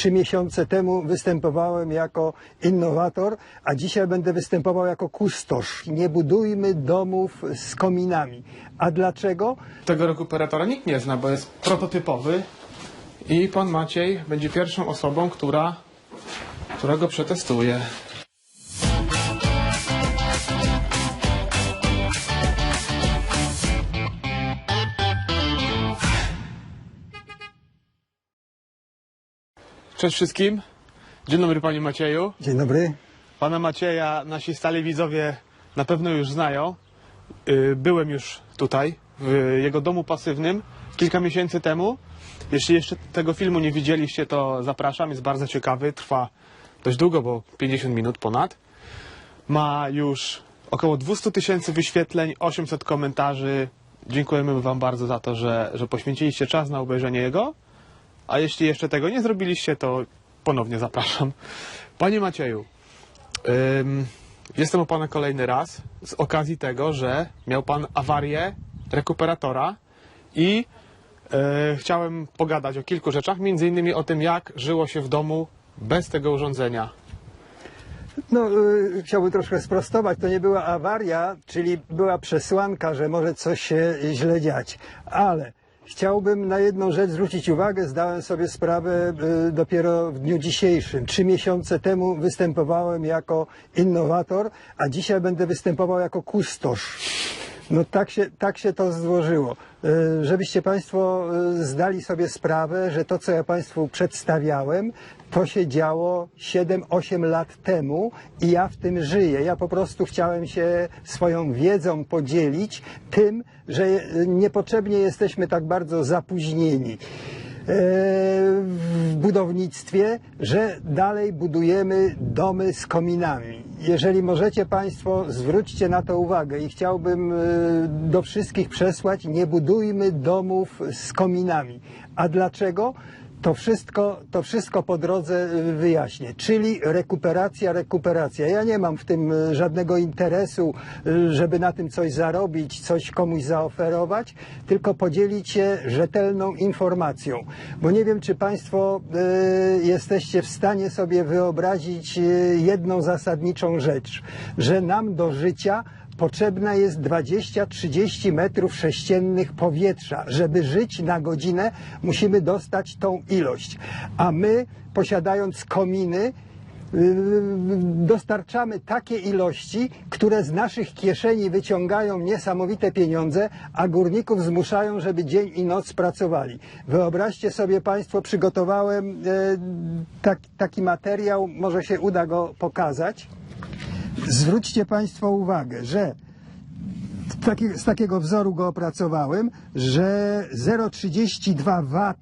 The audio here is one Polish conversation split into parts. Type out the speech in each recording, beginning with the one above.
trzy miesiące temu występowałem jako innowator, a dzisiaj będę występował jako kustosz. Nie budujmy domów z kominami. A dlaczego? Tego rekuperatora nikt nie zna, bo jest prototypowy i pan Maciej będzie pierwszą osobą, która, która go przetestuje. Cześć wszystkim. Dzień dobry panie Macieju. Dzień dobry. Pana Macieja nasi stali widzowie na pewno już znają. Y, Byłem już tutaj, w jego domu pasywnym, kilka miesięcy temu. Jeśli jeszcze tego filmu nie widzieliście, to zapraszam. Jest bardzo ciekawy, trwa dość długo, bo 50 minut ponad. Ma już około 200 tysięcy wyświetleń, 800 komentarzy. Dziękujemy Wam bardzo za to, że, że poświęciliście czas na obejrzenie jego. A jeśli jeszcze tego nie zrobiliście, to ponownie zapraszam. Panie Macieju, Ym, jestem u Pana kolejny raz z okazji tego, że miał Pan awarię rekuperatora i e, chciałem pogadać o kilku rzeczach, między innymi o tym, jak żyło się w domu bez tego urządzenia. No, y, chciałbym troszkę sprostować. To nie była awaria, czyli była przesłanka, że może coś się źle dziać. Ale chciałbym na jedną rzecz zwrócić uwagę. Zdałem sobie sprawę y, dopiero w dniu dzisiejszym. Trzy miesiące temu występowałem jako innowator, a dzisiaj będę występował jako kustosz. No tak się, tak się to złożyło. Y, Żebyście Państwo y, zdali sobie sprawę, że to, co ja Państwu przedstawiałem, to się działo 7-8 lat temu i ja w tym żyję. Ja po prostu chciałem się swoją wiedzą podzielić tym, że y, niepotrzebnie jesteśmy tak bardzo zapóźnieni w budownictwie, że dalej budujemy domy z kominami. Jeżeli możecie Państwo, zwróćcie na to uwagę i chciałbym y, do wszystkich przesłać, nie budujmy domów z kominami. A dlaczego? To wszystko, to wszystko po drodze y, wyjaśnię. Czyli rekuperacja, rekuperacja. Ja nie mam w tym y, żadnego interesu, y, żeby na tym coś zarobić, coś komuś zaoferować, tylko podzielić się rzetelną informacją. Bo nie wiem, czy Państwo y, jesteście w stanie sobie wyobrazić jedną zasadniczą rzecz, że nam do życia potrzebna jest 20-30 metrów sześciennych powietrza. Żeby żyć na godzinę, musimy dostać tą ilość. A my, posiadając kominy, yy, dostarczamy takie ilości, które z naszych kieszeni wyciągają niesamowite pieniądze, a górników zmuszają, żeby dzień i noc pracowali. Wyobraźcie sobie Państwo, przygotowałem e, tak, taki materiał, może się uda go pokazać. Zwróćcie Państwo uwagę, że taki, z takiego wzoru go opracowałem, że 0,32 W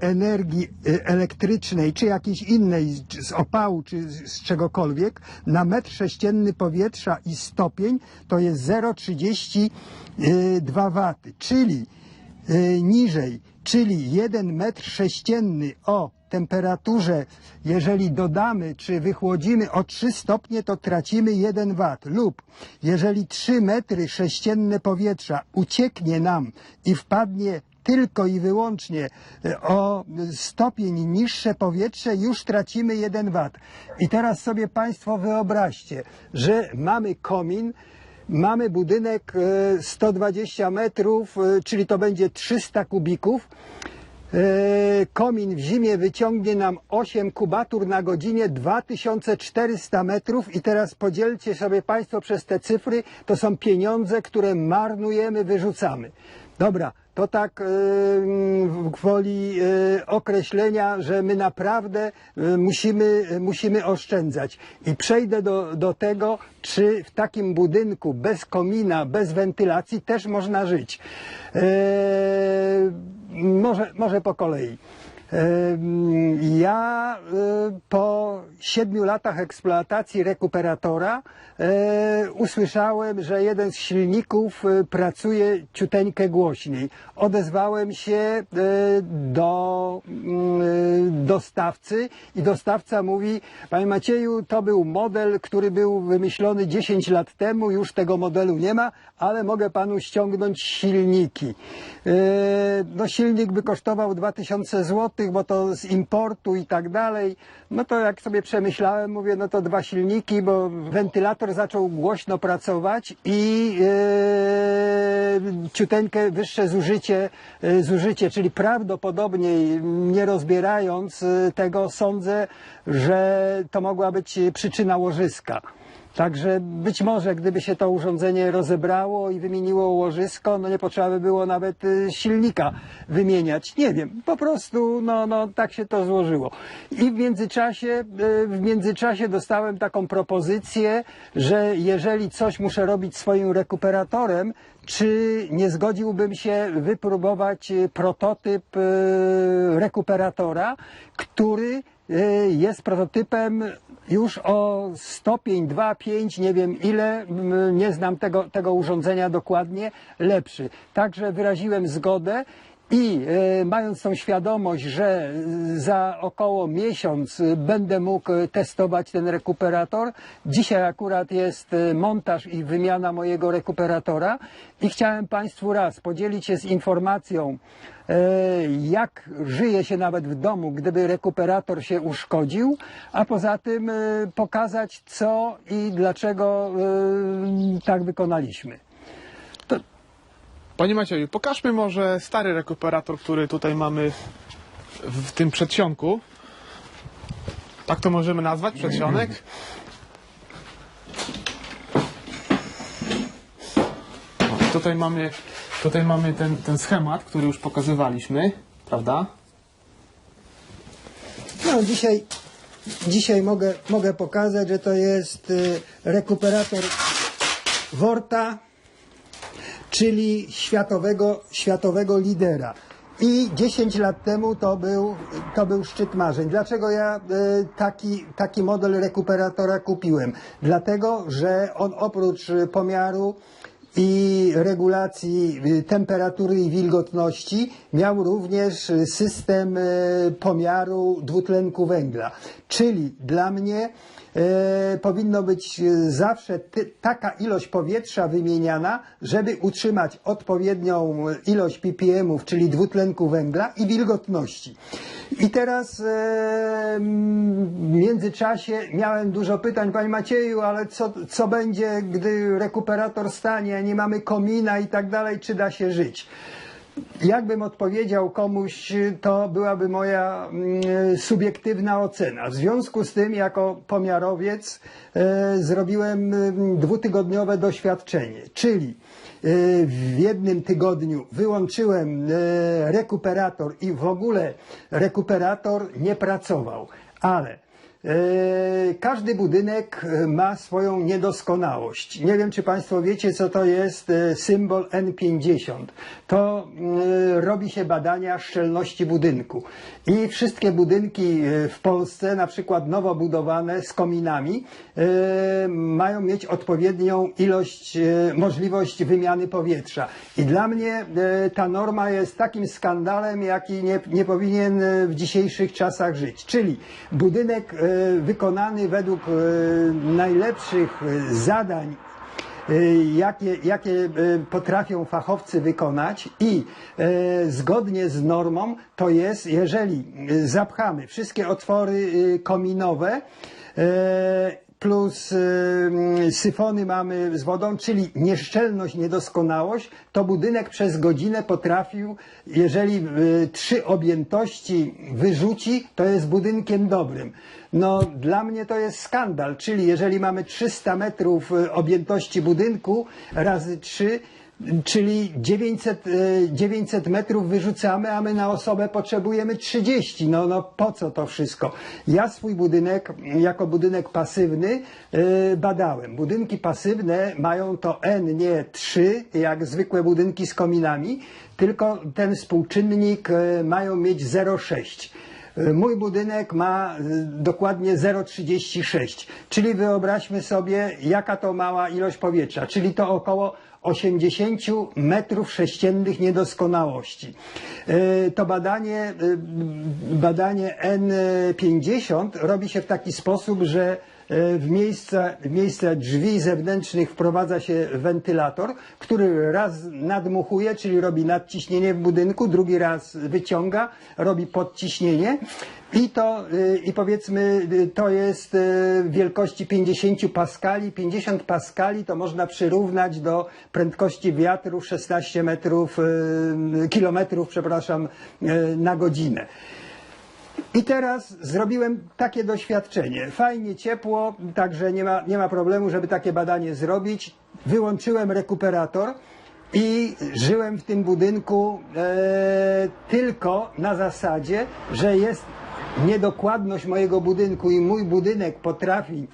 energii y, elektrycznej, czy jakiejś innej, czy z opału, czy z czegokolwiek, na metr sześcienny powietrza i stopień to jest 0,32 W, czyli y, niżej, czyli 1 metr sześcienny o temperaturze, jeżeli dodamy czy wychłodzimy o 3 stopnie, to tracimy 1 W. Lub jeżeli 3 metry sześcienne powietrza ucieknie nam i wpadnie tylko i wyłącznie e, o stopień niższe powietrze, już tracimy 1 W. I teraz sobie Państwo wyobraźcie, że mamy komin, Mamy budynek e, 120 metrów, e, czyli to będzie 300 kubików. E, Komin w zimie wyciągnie nam 8 kubatur na godzinie, 2400 metrów i teraz podzielcie sobie Państwo przez te cyfry, to są pieniądze, które marnujemy, wyrzucamy. Dobra, to tak e, w gwoli e, określenia, że my naprawdę e, musimy, musimy oszczędzać. I przejdę do, do tego, czy w takim budynku bez komina, bez wentylacji też można żyć. Może, może po kolei. Ja e, po siedmiu latach eksploatacji rekuperatora e, usłyszałem, że jeden z silników e, pracuje ciuteńkę głośniej. Odezwałem się do mm, dostawcy i dostawca mówi, panie Macieju, to był model, który był wymyślony 10 lat temu, już tego modelu nie ma, ale mogę panu ściągnąć silniki. No silnik by kosztował 2000 zł, bo to z importu i tak dalej. No to jak sobie przemyślałem, mówię, no to dwa silniki, bo wentylator zaczął głośno pracować i e, ciuteńkę wyższe zużycie, e, zużycie, czyli prawdopodobnie nie rozbierając e, tego sądzę, że to mogła być przyczyna łożyska. Także być może, gdyby się to urządzenie rozebrało i wymieniło łożysko, no nie potrzeba by było nawet y, silnika wymieniać. Nie wiem, po prostu no, no, tak się to złożyło. I w międzyczasie, y, w międzyczasie dostałem taką propozycję, że jeżeli coś muszę robić swoim rekuperatorem, czy nie zgodziłbym się wypróbować y, prototyp rekuperatora, który jest prototypem już o stopień 2, 5, nie wiem ile, nie znam tego, tego urządzenia dokładnie, lepszy. Także wyraziłem zgodę i e, mając tą świadomość, że za około miesiąc e, będę mógł e, testować ten rekuperator, dzisiaj akurat jest e, montaż i wymiana mojego rekuperatora i chciałem Państwu raz podzielić się z informacją, e, jak żyje się nawet w domu, gdyby rekuperator się uszkodził, a poza tym e, pokazać co i dlaczego e, tak wykonaliśmy. Panie Macieju, pokażmy może stary rekuperator, który tutaj mamy w tym przedsionku. Tak to możemy nazwać, przedsionek. Tutaj mamy, tutaj mamy ten, ten schemat, który już pokazywaliśmy, prawda? No, dzisiaj, dzisiaj mogę, mogę pokazać, że to jest y, rekuperator Worta, czyli światowego, światowego lidera. I 10 lat temu to był, to był szczyt marzeń. Dlaczego ja y, taki, taki model rekuperatora kupiłem? Dlatego, że on oprócz pomiaru i regulacji y, temperatury i wilgotności miał również y, system y, pomiaru dwutlenku węgla. Czyli dla mnie powinno być zawsze taka ilość powietrza wymieniana, żeby utrzymać odpowiednią ilość ppm-ów, czyli dwutlenku węgla i wilgotności. I teraz w międzyczasie miałem dużo pytań, Panie Macieju, ale co, co będzie, gdy rekuperator stanie, nie mamy komina i tak dalej, czy da się żyć? Jakbym odpowiedział komuś, to byłaby moja mm, subiektywna ocena. W związku z tym, jako pomiarowiec, e, zrobiłem mm, dwutygodniowe doświadczenie, czyli e, w jednym tygodniu wyłączyłem e, rekuperator i w ogóle rekuperator nie pracował, ale Każdy budynek e, ma swoją niedoskonałość. Nie wiem, czy Państwo wiecie, co to jest e, symbol N50. To robi się badania szczelności budynku. I wszystkie budynki w Polsce, na przykład nowo budowane z kominami, mają mieć odpowiednią ilość, możliwość wymiany powietrza. I dla mnie ta norma jest takim skandalem, jaki nie, nie powinien w dzisiejszych czasach żyć. Czyli budynek wykonany według e, najlepszych e, zadań y, jakie, jakie potrafią fachowcy wykonać i e, zgodnie z normą to jest, jeżeli zapchamy wszystkie otwory kominowe, e, plus y, syfony mamy z wodą, czyli nieszczelność, niedoskonałość, to budynek przez godzinę potrafił, jeżeli y, trzy objętości wyrzuci, to jest budynkiem dobrym. No dla mnie to jest skandal, czyli jeżeli mamy 300 metrów y, objętości budynku razy 3, Czyli 900, e, 900 metrów wyrzucamy, a my na osobę potrzebujemy 30. No, no po co to wszystko? Ja swój budynek jako budynek pasywny e, badałem. Budynki pasywne mają to N, nie 3, jak zwykłe budynki z kominami, tylko ten współczynnik e, mają mieć 0,6. E, Mój budynek ma e, dokładnie 0,36, czyli wyobraźmy sobie, jaka to mała ilość powietrza, czyli to około 80 metrów sześciennych niedoskonałości. E, To badanie, e, badanie N50 robi się w taki sposób, że w miejsce, w miejsce drzwi zewnętrznych wprowadza się wentylator, który raz nadmuchuje, czyli robi nadciśnienie w budynku, drugi raz wyciąga, robi podciśnienie. I to, y, i powiedzmy, y, to jest wielkości 50 paskali. 50 paskali to można przyrównać do prędkości wiatru 16 metrów, kilometrów, przepraszam, na godzinę. I teraz zrobiłem takie doświadczenie. Fajnie ciepło, także nie ma, nie ma problemu, żeby takie badanie zrobić. Wyłączyłem rekuperator i żyłem w tym budynku e, tylko na zasadzie, że jest niedokładność mojego budynku i mój budynek potrafi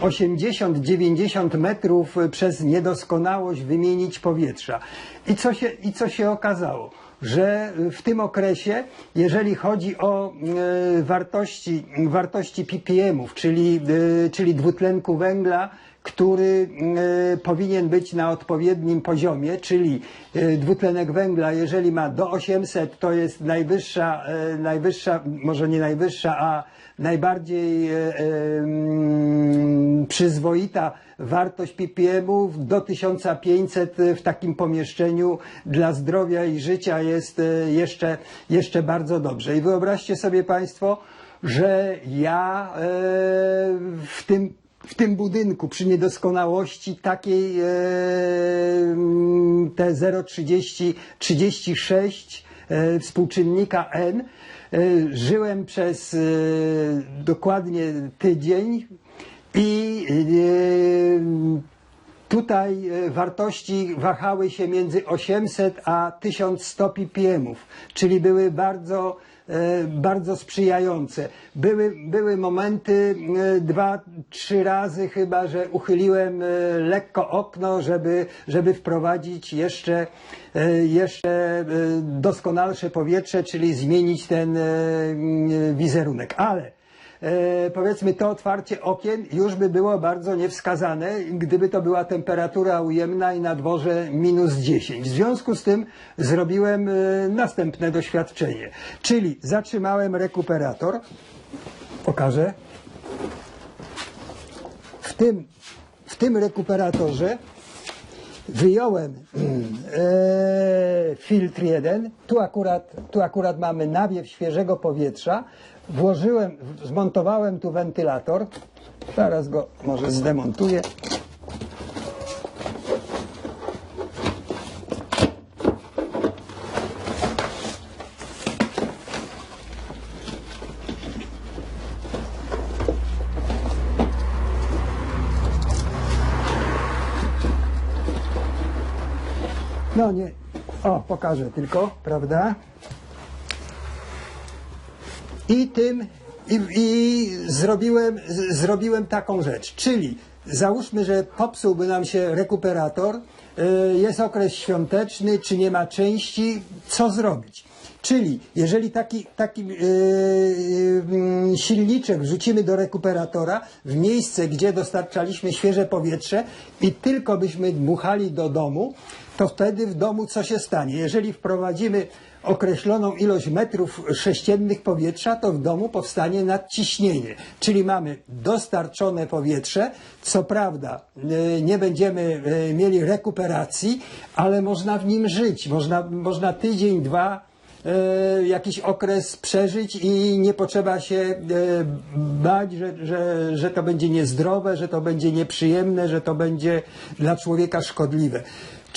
80-90 metrów przez niedoskonałość wymienić powietrza. I co się, i co się okazało? Że w tym okresie, jeżeli chodzi o e, wartości, wartości ppm-ów, czyli, e, czyli dwutlenku węgla, który e, powinien być na odpowiednim poziomie, czyli e, dwutlenek węgla, jeżeli ma do 800, to jest najwyższa, e, najwyższa może nie najwyższa, a najbardziej przyzwoita wartość ppm-ów do 1500 w takim pomieszczeniu dla zdrowia i życia jest jeszcze, jeszcze bardzo dobrze. I wyobraźcie sobie Państwo, że ja w tym w tym budynku przy niedoskonałości takiej e, te 0,30 36 e, współczynnika N. E, żyłem przez dokładnie tydzień i Tutaj wartości wahały się między 800 a 1100 ppm, czyli były bardzo, bardzo sprzyjające. Były, były momenty, e, dwa, trzy razy chyba, że uchyliłem e, lekko okno, żeby, żeby wprowadzić jeszcze, e, jeszcze e, doskonalsze powietrze, czyli zmienić ten e, wizerunek. Ale e, powiedzmy to otwarcie okien już by było bardzo niewskazane, gdyby to była temperatura ujemna i na dworze minus 10. W związku z tym zrobiłem e, następne doświadczenie, czyli zatrzymałem rekuperator, pokażę, w tym, w tym rekuperatorze wyjąłem e, filtr jeden, tu akurat, tu akurat mamy nawiew świeżego powietrza, włożyłem, zmontowałem tu wentylator, zaraz go może zdemontuję. No nie, o pokażę tylko, prawda? I tym, i, i zrobiłem, zrobiłem taką rzecz, czyli załóżmy, że popsułby nam się rekuperator, y, jest okres świąteczny, czy nie ma części, co zrobić? Czyli jeżeli taki, taki yy, silniczek wrzucimy do rekuperatora w miejsce, gdzie dostarczaliśmy świeże powietrze i tylko byśmy dmuchali do domu, to wtedy w domu co się stanie? Jeżeli wprowadzimy określoną ilość metrów sześciennych powietrza, to w domu powstanie nadciśnienie. Czyli mamy dostarczone powietrze, co prawda e, nie będziemy e, mieli rekuperacji, ale można w nim żyć. Można, można tydzień, dwa e, jakiś okres przeżyć i nie potrzeba się bać, że, że, że to będzie niezdrowe, że to będzie nieprzyjemne, że to będzie dla człowieka szkodliwe.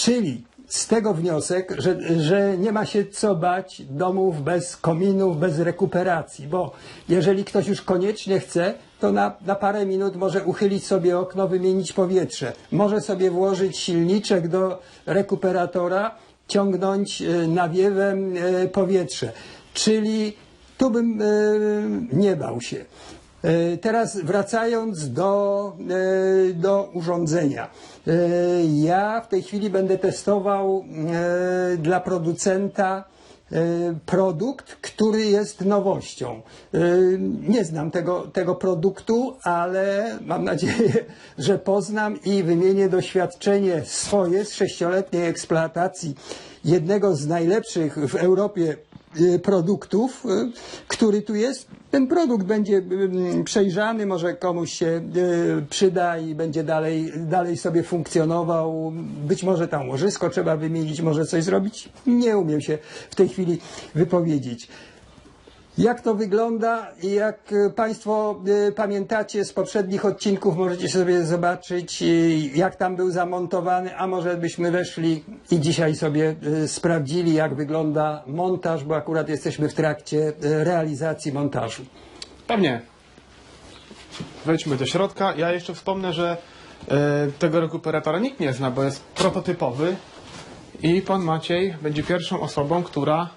Czyli z tego wniosek, że, że nie ma się co bać domów bez kominów, bez rekuperacji, bo jeżeli ktoś już koniecznie chce, to na, na parę minut może uchylić sobie okno, wymienić powietrze. Może sobie włożyć silniczek do rekuperatora, ciągnąć e, nawiewem e, powietrze. Czyli tu bym e, nie bał się. E, Teraz wracając do, e, do urządzenia. E, Ja w tej chwili będę testował dla producenta produkt, który jest nowością. Nie znam tego, tego produktu, ale mam nadzieję, że poznam i wymienię doświadczenie swoje z sześcioletniej eksploatacji jednego z najlepszych w Europie produktów, e, który tu jest. Ten produkt będzie mm, przejrzany, może komuś się przyda i będzie dalej, dalej sobie funkcjonował. Być może tam łożysko trzeba wymienić, może coś zrobić. Nie umiem się w tej chwili wypowiedzieć. Jak to wygląda jak e, Państwo e, pamiętacie z poprzednich odcinków, możecie sobie zobaczyć, e, jak tam był zamontowany, a może byśmy weszli i dzisiaj sobie sprawdzili, jak wygląda montaż, bo akurat jesteśmy w trakcie realizacji montażu. Pewnie. Wejdźmy do środka. Ja jeszcze wspomnę, że tego rekuperatora nikt nie zna, bo jest prototypowy i pan Maciej będzie pierwszą osobą, która,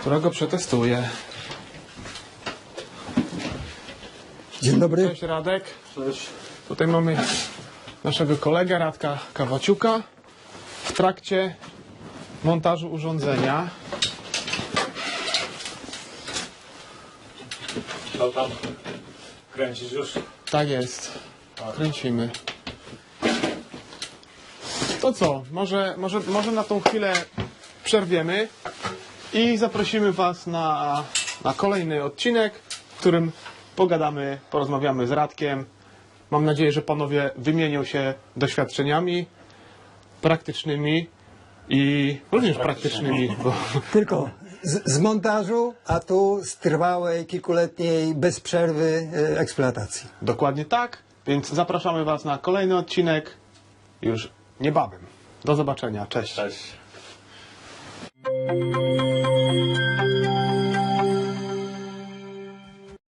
która go przetestuje. Dzień dobry. Cześć Radek. Cześć. Tutaj mamy naszego kolegę Radka Kawaciuka w trakcie montażu urządzenia. No tam kręcisz już? Tak jest. Kręcimy. To co? Może, może, może na tą chwilę przerwiemy i zaprosimy Was na, na kolejny odcinek, w którym pogadamy, porozmawiamy z Radkiem. Mam nadzieję, że panowie wymienią się doświadczeniami praktycznymi i również praktycznymi, bo Tylko z, z montażu, a tu z trwałej, kilkuletniej, bez przerwy e, eksploatacji. dokładnie tak. Więc zapraszamy Was na kolejny odcinek już niebawem. Do zobaczenia. Cześć. Cześć.